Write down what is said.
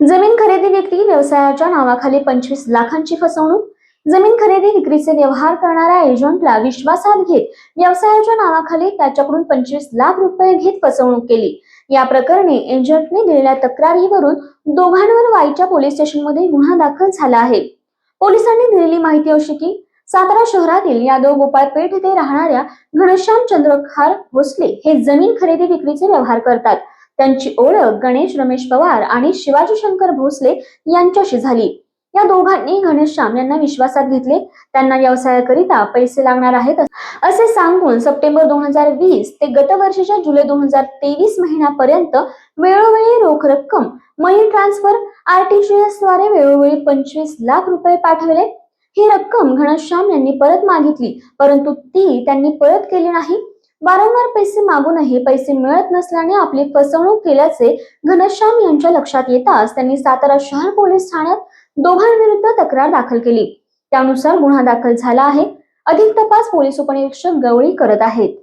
जमीन खरेदी विक्री व्यवसायाच्या नावाखाली पंचवीस लाखांची फसवणूक जमीन खरेदी विक्रीचे व्यवहार करणाऱ्या एजंटला विश्वासात घेत व्यवसायाच्या नावाखाली त्याच्याकडून पंचवीस लाख रुपये घेत फसवणूक केली. या प्रकरणी एजंटने दिलेल्या तक्रारीवरून दोघांवर वाईच्या पोलीस स्टेशनमध्ये गुन्हा दाखल झाला आहे. पोलिसांनी दिलेली माहिती अशी की सातारा शहरातील यादव गोपाळपेठ येथे राहणाऱ्या घनश्याम चंद्रखार भोसले हे जमीन खरेदी विक्रीचे व्यवहार करतात. त्यांची ओळख गणेश रमेश पवार आणि शिवाजी शंकर भोसले यांच्याशी झाली. या दोघांनी घनश्याम यांना विश्वासात घेतले. त्यांना व्यवसायाकरिता पैसे लागणार आहेत असे सांगून सप्टेंबर दोन हजार वीस ते गतवर्षीच्या जुलै दोन हजार तेवीस महिन्यापर्यंत वेळोवेळी रोख रक्कम मनी ट्रान्सफर आरटीजीएसद्वारे वेळोवेळी पंचवीस लाख रुपये पाठवले. ही रक्कम घनश्याम यांनी परत मागितली परंतु ती त्यांनी परत केली नाही. वारंवार पैसे मागूनही पैसे मिळत नसल्याने आपली फसवणूक केल्याचे घनश्याम यांच्या लक्षात येताच त्यांनी सातारा शहर पोलीस ठाण्यात दोघांविरुद्ध तक्रार दाखल केली. त्यानुसार गुन्हा दाखल झाला आहे. अधिक तपास पोलीस उपनिरीक्षक गवळी करत आहेत.